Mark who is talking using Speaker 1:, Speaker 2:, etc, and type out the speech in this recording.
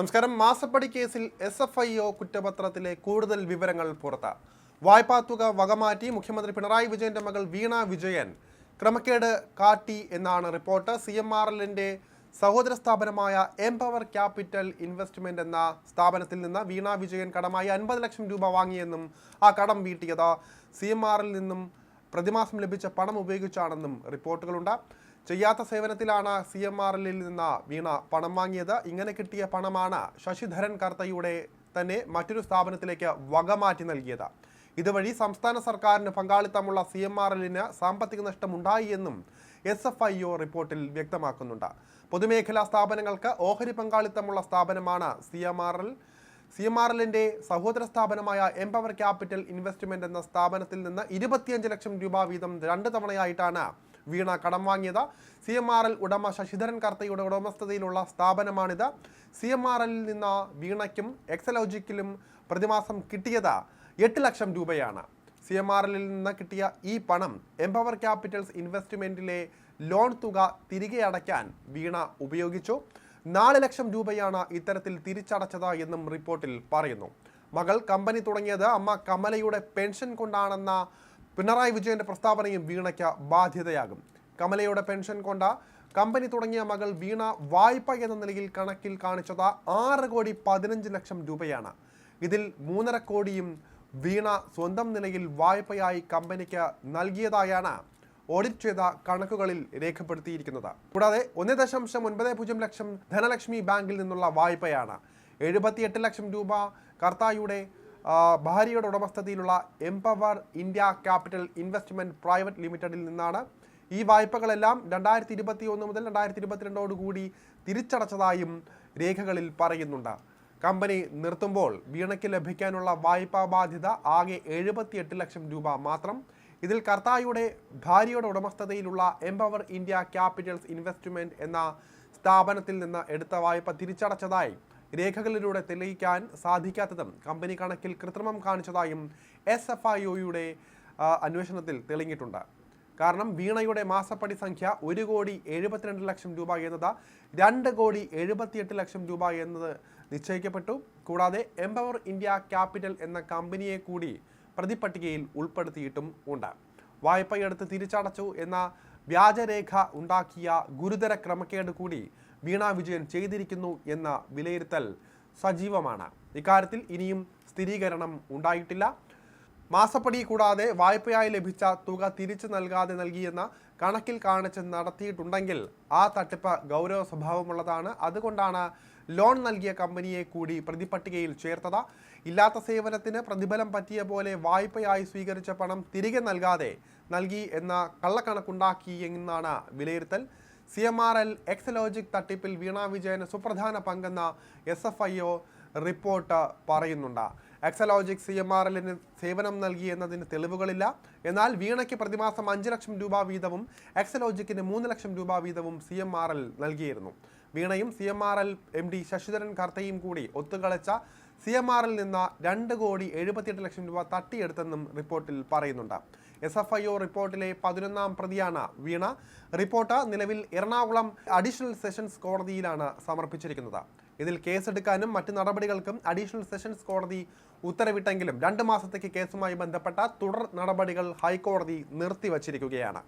Speaker 1: നമസ്കാരം. മാസപ്പടി കേസിൽ എസ് എഫ് ഐ ഒ കുറ്റപത്രത്തിലെ കൂടുതൽ വിവരങ്ങൾ പുറത്ത്. വായ്പാ തുക വകമാറ്റി മുഖ്യമന്ത്രി പിണറായി വിജയന്റെ മകൾ വീണ വിജയൻ ക്രമക്കേട് കാട്ടി എന്നാണ് റിപ്പോർട്ട്. സി എം ആർ എല്ലിന്റെ സഹോദര സ്ഥാപനമായ എംപവർ ക്യാപിറ്റൽ ഇൻവെസ്റ്റ്മെന്റ് എന്ന സ്ഥാപനത്തിൽ നിന്ന് വീണ വിജയൻ കടമായി അൻപത് ലക്ഷം രൂപ വാങ്ങിയെന്നും ആ കടം വീട്ടിയത്. സി എം ആറിൽ നിന്നും പ്രതിമാസം ലഭിച്ച പണം ഉപയോഗിച്ചാണെന്നും റിപ്പോർട്ടുകളുണ്ട്. ചെയ്യാത്ത സേവനത്തിലാണ് സി എം ആർ എല്ലിൽ നിന്ന് വീണ പണം വാങ്ങിയത്. ഇങ്ങനെ കിട്ടിയ പണമാണ് ശശിധരൻ കർത്തയുടെ തന്നെ മറ്റൊരു സ്ഥാപനത്തിലേക്ക് വകമാറ്റി നൽകിയത്. ഇതുവഴി സംസ്ഥാന സർക്കാരിന് പങ്കാളിത്തമുള്ള സി എം ആർ എല്ലിന് സാമ്പത്തിക നഷ്ടമുണ്ടായി എന്നും എസ് എഫ് ഐ ഒ റിപ്പോർട്ടിൽ വ്യക്തമാക്കുന്നുണ്ട്. പൊതുമേഖലാ സ്ഥാപനങ്ങൾക്ക് ഓഹരി പങ്കാളിത്തമുള്ള സ്ഥാപനമാണ് C M R L C M R എല്ലിന്റെ സഹോദര സ്ഥാപനമായ എംപവർ ക്യാപിറ്റൽ ഇൻവെസ്റ്റ്മെന്റ് എന്ന സ്ഥാപനത്തിൽ നിന്ന് ഇരുപത്തിയഞ്ച് ലക്ഷം രൂപ വീതം രണ്ട് തവണയായിട്ടാണ് വീണ കടം വാങ്ങിയത്. സി എം ആർ എൽ ഉടമ ശശിധരൻ കർത്തയുടെ ഉടമസ്ഥതയിലുള്ള സ്ഥാപനമാണിത്. സി എം ആർ എല്ലിൽ നിന്ന് വീണയ്ക്കും എക്സലോജിക്കിലും പ്രതിമാസം കിട്ടിയത് എട്ട് ലക്ഷം രൂപയാണ്. സി എം ആർ എല്ലിൽ നിന്ന് കിട്ടിയ ഈ പണം എംപവർ ക്യാപിറ്റൽസ് ഇൻവെസ്റ്റ്മെന്റിലെ ലോൺ തുക തിരികെ അടയ്ക്കാൻ വീണ ഉപയോഗിച്ചു. നാല് ലക്ഷം രൂപയാണ് ഇത്തരത്തിൽ തിരിച്ചടച്ചത് എന്നും റിപ്പോർട്ടിൽ പറയുന്നു. മകൾ കമ്പനി തുടങ്ങിയത് അമ്മ കമലയുടെ പെൻഷൻ കൊണ്ടാണെന്ന പിണറായി വിജയന്റെ പ്രസ്താവനയും വീണയ്ക്ക് ബാധ്യതയാകും. കമലയുടെ പെൻഷൻ കൊണ്ട കമ്പനി തുടങ്ങിയ മകൾ വീണ വായ്പ എന്ന നിലയിൽ കണക്കിൽ കാണിച്ചത് ആറ് കോടി പതിനഞ്ച് ലക്ഷം രൂപയാണ്. ഇതിൽ മൂന്നര കോടിയും വീണ സ്വന്തം നിലയിൽ വായ്പയായി കമ്പനിക്ക് നൽകിയതായാണ് ഓഡിറ്റ് ചെയ്ത കണക്കുകളിൽ രേഖപ്പെടുത്തിയിരിക്കുന്നത്. കൂടാതെ ഒന്ന് ദശാംശം ഒൻപത് പൂജ്യം ലക്ഷം ധനലക്ഷ്മി ബാങ്കിൽ നിന്നുള്ള വായ്പയാണ്. എഴുപത്തിയെട്ട് ലക്ഷം രൂപ കർത്തായുടെ ഭാര്യയുടെ ഉടമസ്ഥതയിലുള്ള Empower India capital investment private ലിമിറ്റഡിൽ നിന്നാണ് ഈ വായ്പകളെല്ലാം രണ്ടായിരത്തി ഇരുപത്തി ഒന്ന് മുതൽ രണ്ടായിരത്തി ഇരുപത്തിരണ്ടോടുകൂടി തിരിച്ചടച്ചതായും രേഖകളിൽ പറയുന്നുണ്ട്. കമ്പനി നിർത്തുമ്പോൾ വീണയ്ക്ക് ലഭിക്കാനുള്ള വായ്പാ ബാധ്യത ആകെ എഴുപത്തിയെട്ട് ലക്ഷം രൂപ മാത്രം. ഇതിൽ കർത്തായുടെ ഭാര്യയുടെ ഉടമസ്ഥതയിലുള്ള എംപവർ ഇന്ത്യ ക്യാപിറ്റൽസ് ഇൻവെസ്റ്റ്മെന്റ് എന്ന സ്ഥാപനത്തിൽ നിന്ന് എടുത്ത വായ്പ തിരിച്ചടച്ചതായി രേഖകളിലൂടെ തെളിയിക്കാൻ സാധിക്കാത്തതും കമ്പനി കണക്കിൽ കൃത്രിമം കാണിച്ചതായും എസ് എഫ് ഐ ഒയുടെ അന്വേഷണത്തിൽ തെളിഞ്ഞിട്ടുണ്ട്. കാരണം വീണയുടെ മാസപ്പടി സംഖ്യ ഒരു കോടി എഴുപത്തിരണ്ട് ലക്ഷം രൂപ എന്നത് രണ്ട് കോടി എഴുപത്തിയെട്ട് ലക്ഷം രൂപ എന്നത് നിശ്ചയിക്കപ്പെട്ടു. കൂടാതെ എംപവർ ഇന്ത്യ ക്യാപിറ്റൽ എന്ന കമ്പനിയെ കൂടി പ്രതിപട്ടികയിൽ ഉൾപ്പെടുത്തിയിട്ടും ഉണ്ട്. വായ്പയെടുത്ത് തിരിച്ചടച്ചു എന്ന വ്യാജരേഖ ഉണ്ടാക്കിയ ഗുരുതര ക്രമക്കേട് കൂടി വീണ വിജയൻ ചെയ്തിരിക്കുന്നു എന്ന വിലയിരുത്തൽ സജീവമാണ്. ഇക്കാര്യത്തിൽ ഇനിയും സ്ഥിരീകരണം ഉണ്ടായിട്ടില്ല. മാസപ്പടി കൂടാതെ വായ്പയായി ലഭിച്ച തുക തിരിച്ചു നൽകാതെ നൽകിയെന്ന കണക്കിൽ കാണിച്ച് നടത്തിയിട്ടുണ്ടെങ്കിൽ ആ തട്ടിപ്പ് ഗൗരവ സ്വഭാവമുള്ളതാണ്. അതുകൊണ്ടാണ് ലോൺ നൽകിയ കമ്പനിയെ കൂടി പ്രതിപട്ടികയിൽ ചേർത്തത്. ഇല്ലാത്ത സേവനത്തിന് പ്രതിഫലം പറ്റിയ പോലെ വായ്പയായി സ്വീകരിച്ച പണം തിരികെ നൽകാതെ നൽകി എന്ന കള്ളക്കണക്കുണ്ടാക്കി എന്നാണ് വിലയിരുത്തൽ. C M R L Exalogic തട്ടിപ്പിൽ വീണ വിജയന് സുപ്രധാന പങ്കെന്ന S F I O report പറയുന്നുണ്ട്. എക്സലോജിക് സി എം ആർ എല്ലിന് സേവനം നൽകി എന്നതിന് തെളിവുകളില്ല. എന്നാൽ വീണയ്ക്ക് പ്രതിമാസം അഞ്ച് ലക്ഷം രൂപ വീതവും എക്സലോജിക്കിന് മൂന്ന് ലക്ഷം രൂപ വീതവും സി എം ആർ എൽ നൽകിയിരുന്നു. വീണയും C M R L M D Sasidharan കർത്തയും കൂടി ഒത്തുകളിച്ച സി എം ആറിൽ നിന്ന് രണ്ട് കോടി എഴുപത്തിയെട്ട് ലക്ഷം രൂപ തട്ടിയെടുത്തെന്നും റിപ്പോർട്ടിൽ പറയുന്നുണ്ട്. എസ് എഫ് ഐ ഒ റിപ്പോർട്ടിലെ പതിനൊന്നാം പ്രതിയാണ് വീണ. റിപ്പോർട്ട് നിലവിൽ എറണാകുളം അഡീഷണൽ സെഷൻസ് കോടതിയിലാണ് സമർപ്പിച്ചിരിക്കുന്നത്. ഇതിൽ കേസെടുക്കാനും മറ്റ് നടപടികൾക്കും അഡീഷണൽ സെഷൻസ് കോടതി ഉത്തരവിട്ടെങ്കിലും രണ്ട് മാസത്തേക്ക് കേസുമായി ബന്ധപ്പെട്ട തുടർ നടപടികൾ ഹൈക്കോടതി നിർത്തിവച്ചിരിക്കുകയാണ്.